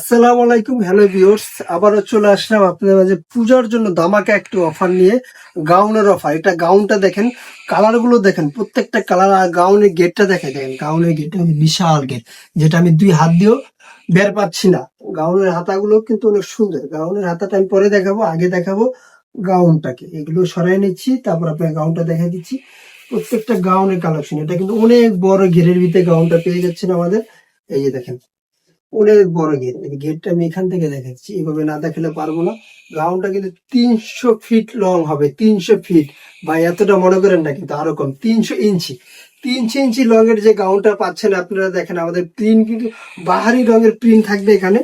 আসসালামু আলাইকুম, hello viewers. আবারও চলে আসলাম আপনাদের মাঝে পূজার জন্য দামাকা একটু অফার নিয়ে, গাউনের অফার। এটা গাউনটা দেখেন কালারগুলো দেখেন, প্রত্যেকটা কালার আর গাউনের গেটটা দেখে দেখেন, গাউনের গেটটা বিশাল গেট, যেটা আমি দুই হাত দিয়েও বের পাচ্ছি না। গাউনের হাতাগুলো কিন্তু অনেক সুন্দর। গাউনের হাতাটা আমি পরে দেখাবো, আগে দেখাবো গাউনটাকে। এগুলো সরাই নিচ্ছি, তারপর আপনার গাউনটা দেখা দিচ্ছি। প্রত্যেকটা গাউনের কালেকশন এটা কিন্তু অনেক বড় ঘেরের ভিতরে গাউনটা পেয়ে যাচ্ছেন আমাদের। এই যে দেখেন অনেক বড় গেট গেটটা আমি এখান থেকে দেখাচ্ছি। এভাবে না দেখালে পারব না। গ্রাউন্ডটা কিন্তু তিনশো ফিট লং হবে, তিনশো ফিট বা এতটা মনে করেন না কিন্তু আরও কম, তিনশো ইঞ্চি। তিনশো ইঞ্চি লং এর যে গ্রাউন্ডটা পাচ্ছেন আপনারা দেখেন, আমাদের প্রিন্ট কিন্তু বাহারি রঙের প্রিন্ট থাকবে এখানে।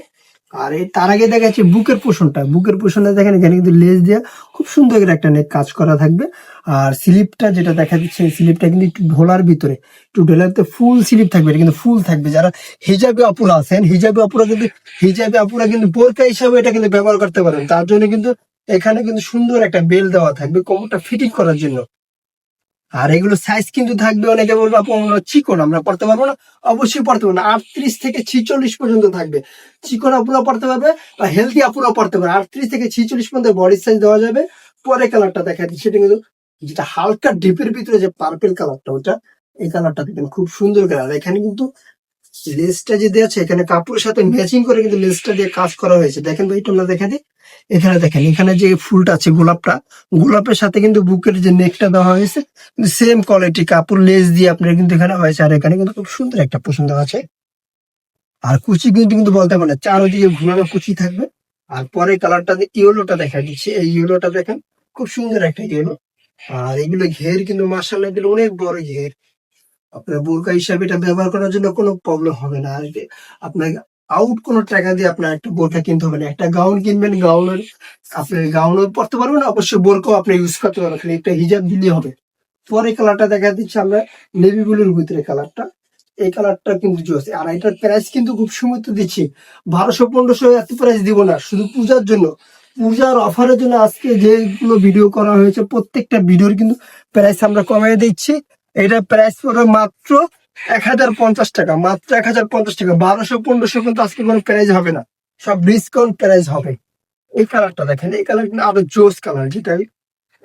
আর এই তার আগে দেখা দেখাচ্ছি বুকের পোষণটা। বুকের পোষণটা দেখেন এখানে কিন্তু লেস দিয়ে খুব সুন্দর করে একটা নেক কাজ করা থাকবে। আর স্লিপটা যেটা দেখা দিচ্ছে স্লিপটা কিন্তু একটু ঢোলার ভিতরে, একটু ঢোলাতে ফুল স্লিপ থাকবে। এটা কিন্তু ফুল থাকবে। যারা হিজাবে অপুরা আছেন, হিজাবে অপুরা কিন্তু, হিজাবে অপুরা কিন্তু বোরকা হিসাবে এটা কিন্তু ব্যবহার করতে পারেন। তার জন্য কিন্তু এখানে কিন্তু সুন্দর একটা বেল দেওয়া থাকবে কোমরটা ফিটিং করার জন্য। আর এগুলো সাইজ কিন্তু থাকবে অনেকে বলব, আপু, আমরা চিকন, আমরা পড়তে পারব না। অবশ্যই পড়তে পারব না। আটত্রিশ থেকে ছিচল্লিশ পর্যন্ত থাকবে। চিকন আপুরা পড়তে পারবে বা হেলদি আপুরা পড়তে পারবে। আটত্রিশ থেকে ছিচল্লিশ পর্যন্ত বডি সাইজ দেওয়া যাবে। পরে কালারটা দেখা দিচ্ছে সেটা কিন্তু যেটা হালকা ডিপের ভিতরে যে পার্পেল কালারটা ওটা, এই কালারটা দেখেন, খুব সুন্দর কালার এখানে কিন্তু লেসটা যে দেওয়া আছে, এখানে কাপড়ের সাথে ম্যাচিং করে কিন্তু লেসটা দিয়ে কাজ করা হয়েছে। দেখেন ভাই তোমরা দেখা দিই। এখানে দেখেন, এখানে যে ফুলটা আছে গোলাপটা, গোলাপের সাথে কিন্তু বুকের যে নেকটা দেওয়া হয়েছে সেম কোয়ালিটি কাপড় লেস দিয়ে আপনার কিন্তু এখানে হয়েছে। আর এখানে কিন্তু খুব সুন্দর একটা পছন্দ আছে। আর কুচি কিন্তু কিন্তু বলতে পারে চারোদিকে ঘুরানো কুচি থাকবে। আর পরে কালারটা ইয়েলোটা দেখা দিচ্ছে, এই ইয়েলোটা দেখেন, খুব সুন্দর একটা ইয়েলো আর এগুলো ঘের কিন্তু মার্শাল্লাহ দিলে অনেক বড় ঘের। আপনার বোরকা হিসাবে এটা ব্যবহার করার জন্য কোনো প্রবলেম হবে না। আর এটা আপনার আউট কোনো টাকা দিয়ে আপনার একটা বোরকা কিনতে হবে না। একটা গাউন কিনবেন গাউনের আপনি গাউনও পরতে পারবেন, অবশ্যই বোরকাও আপনি ইউজ করতে পারবেন। খালি একটা হিজাব দিলেই হবে। পরে কালারটা দেখা দিচ্ছে আমরা নেভি ব্লুর ভিতরে কালারটা এই কালারটা কিন্তু জোস। আর এটার প্রাইস কিন্তু খুব সীমিত দিচ্ছি। বারোশো, পনেরোশো এত প্রাইস দিব না, শুধু পূজার জন্য। পূজার অফারের জন্য আজকে যেগুলো ভিডিও করা হয়েছে, প্রত্যেকটা ভিডিওর কিন্তু প্রাইস আমরা কমিয়ে দিচ্ছি। এটা প্রাইস পড়বে মাত্র এক হাজার পঞ্চাশ টাকা, মাত্র এক হাজার পঞ্চাশ টাকা। বারোশো, পনেরোশো কিন্তু আজকে কোনো প্রাইস হবে না। সব ডিসকাউন্ট প্রাইস হবে। এই কালারটা দেখেন, এই কালার কিন্তু আরও জোস কালার যেটা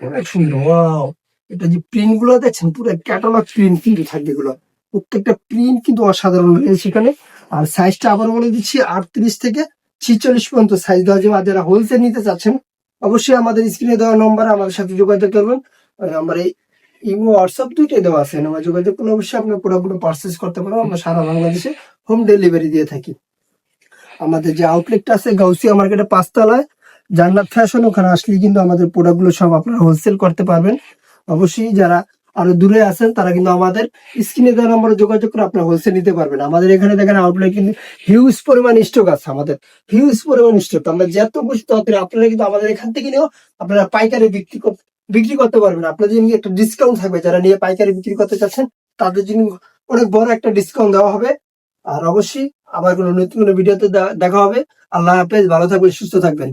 অনেক সুন্দর ওয়াও এটা যে প্রিন্টগুলো দেখছেন, পুরো ক্যাটালগ প্রিন্ট কিন্তু থাকবে এগুলো। প্রত্যেকটা প্রিন্ট কিন্তু অসাধারণ রয়েছে সেখানে। আর সাইজটা আবার বলে দিচ্ছি, আটত্রিশ থেকে ছিচল্লিশ পর্যন্ত সাইজ দেওয়া যাবে যারা হোলসেল নিতে চাচ্ছেন, অবশ্যই আমাদের স্ক্রিনে দেওয়া নম্বরে আমাদের সাথে যোগাযোগ করবেন। আমার এই ইমো হোয়াটসঅ্যাপ দুইটাই দেওয়া আছে যোগাযোগ করলে অবশ্যই আপনার পুরোপুরি করতে পারব আমরা সারা বাংলাদেশে হোম ডেলিভারি দিয়ে থাকি। আমাদের যে আউটলেটটা আছে, গাউসিয়া মার্কেটে পাঁচতলায়, জান্নাত ফ্যাশন ওখানে আসলে কিন্তু আমাদের প্রোডাক্টগুলো সব আপনারা হোলসেল করতে পারবেন। অবশ্যই যারা আরও দূরে আছেন, তারা কিন্তু আমাদের স্ক্রিনে দেওয়া নম্বরে যোগাযোগ করে আপনারা হোলসেল নিতে পারবেন। আমাদের এখানে দেখেন আউটলেট কিন্তু হিউজ পরিমাণ স্টক আছে আমাদের। হিউজ পরিমাণ স্টক আমরা যত বুঝতে তাড়াতাড়ি আপনারা কিন্তু আমাদের এখান থেকে নিয়েও আপনারা পাইকারি বিক্রি কর- বিক্রি করতে পারবেন। আপনাদের জন্য একটা ডিসকাউন্ট থাকবে। যারা নিয়ে পাইকারি বিক্রি করতে চাচ্ছেন, তাদের জন্য অনেক বড় একটা ডিসকাউন্ট দেওয়া হবে। আর অবশ্যই আবার কোনো নতুন কোনো ভিডিওতে দেখা হবে। আল্লাহ হাফেজ। ভালো থাকবেন, সুস্থ থাকবেন।